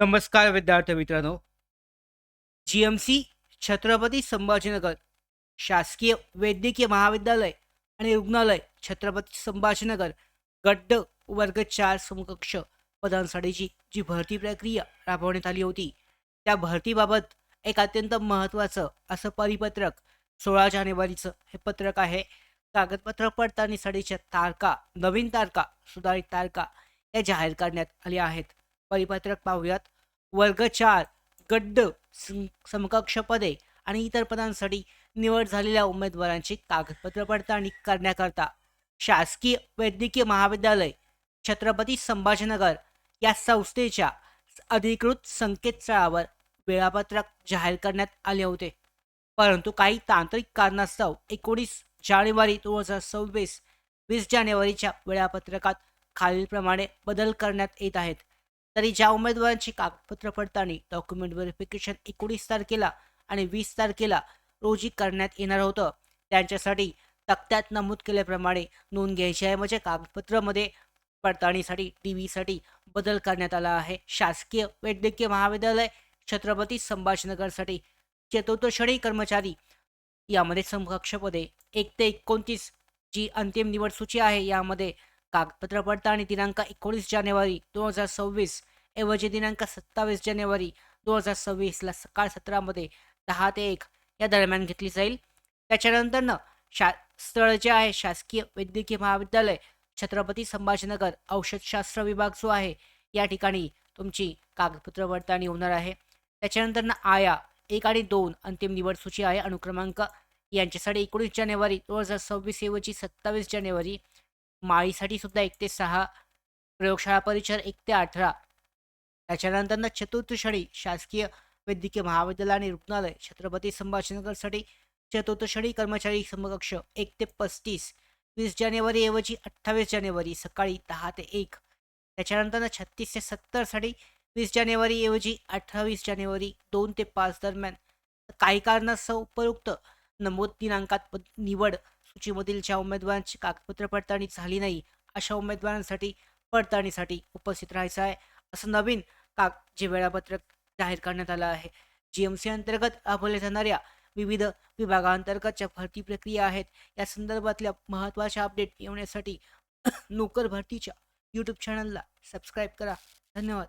नमस्कार विद्यार्थी मित्रांनो. G M C Chhatrapati Sambhajinagar शासकीय वैद्यकीय महाविद्यालय आणि रुग्णालय छत्रपती संभाजीनगर गड्ड वर्ग चार समकक्ष पदांसाठीची जी भरती प्रक्रिया राबवण्यात आली होती त्या भरतीबाबत एक अत्यंत महत्त्वाचं असं परिपत्रक सोळा जानेवारीचं हे पत्रक आहे. कागदपत्र पडताळणीसाठीच्या तारखा नवीन तारखा सुधारित तारखा या जाहीर करण्यात आल्या आहेत. परिपत्रक पाहूयात. वर्ग चार गड्ड समकक्ष पदे आणि इतर पदांसाठी निवड झालेल्या उमेदवारांची कागदपत्र पडताळणी करण्याकरता शासकीय वैद्यकीय महाविद्यालय छत्रपती संभाजीनगर या संस्थेच्या अधिकृत संकेतस्थळावर वेळापत्रक जाहीर करण्यात आले होते. परंतु काही तांत्रिक कारणास्तव एकोणीस जानेवारी दोन हजार सव्वीस वीस जानेवारीच्या वेळापत्रकात खालीलप्रमाणे बदल करण्यात येत आहेत. तरी ज्या उमेदवारांची कागदपत्र पडताळणी डॉक्युमेंट व्हेरिफिकेशन एकोणीस तारखेला आणि वीस तारखेला रोजी करण्यात येणार होतं. त्यांच्यासाठी तक्त्यात नमूद केल्याप्रमाणे नोंद घ्यायची आहे. म्हणजे कागदपत्रामध्ये पडताळणीसाठी टी व्हीसाठी बदल करण्यात आला आहे. शासकीय वैद्यकीय महाविद्यालय छत्रपती संभाजीनगरसाठी चतुर्थ श्रेणी कर्मचारी यामध्ये समकक्ष पदे एक ते एकोणतीस जी अंतिम निवड सूची आहे. यामध्ये कागदपत्र पडताळणी दिनांक एकोणीस जानेवारी दोन हजार सव्वीस ऐवजी दिनांक सत्तावीस जानेवारी दोन हजार सव्वीसला सकाळ सतरामध्ये दहा ते एक या दरम्यान घेतली जाईल. त्याच्यानंतरनं शा स्थळ जे आहे शासकीय वैद्यकीय महाविद्यालय छत्रपती संभाजीनगर औषधशास्त्र विभाग जो आहे या ठिकाणी तुमची कागदपत्र पडताळणी होणार आहे. त्याच्यानंतरनं आया एक आणि दोन अंतिम निवड सूची आहे. अनुक्रमांक यांच्यासाठी एकोणीस जानेवारी दोन हजार सव्वीस ऐवजी सत्तावीस जानेवारी माळीसाठी सुद्धा एक ते सहा प्रयोगशाळा परिचर एक ते अठरा. त्याच्यानंतरनं चतुर्थ श्रेणी शासकीय वैद्यकीय महाविद्यालय आणि रुग्णालय. छत्रपती संभाजीनगरसाठी चतुर्थ श्रेणी कर्मचारी समकक्ष एक ते पस्तीस. वीस जानेवारी ऐवजी अठ्ठावीस जानेवारी सकाळी दहा ते एक. त्याच्यानंतर छत्तीस ते सत्तरसाठी वीस जानेवारी ऐवजी अठ्ठावीस जानेवारी दोन ते पाच दरम्यान. काही कारणास्तव उपयुक्त नमूद दिनांकात पद- निवड सूचीमधील ज्या उमेदवारांची कागदपत्र पडताळणी झाली नाही. अशा उमेदवारांसाठी पडताळणीसाठी उपस्थित राहायचं आहे असं नवीन काग जे वेळापत्रक जाहीर करण्यात आलं आहे. जी एम सी अंतर्गत राबवल्या जाणाऱ्या विविध विभागांतर्गतच्या भरती प्रक्रिया आहेत. या संदर्भातल्या महत्त्वाच्या अपडेट येण्यासाठी नोकर भरतीच्या यूट्यूब चॅनलला सबस्क्राईब करा. धन्यवाद.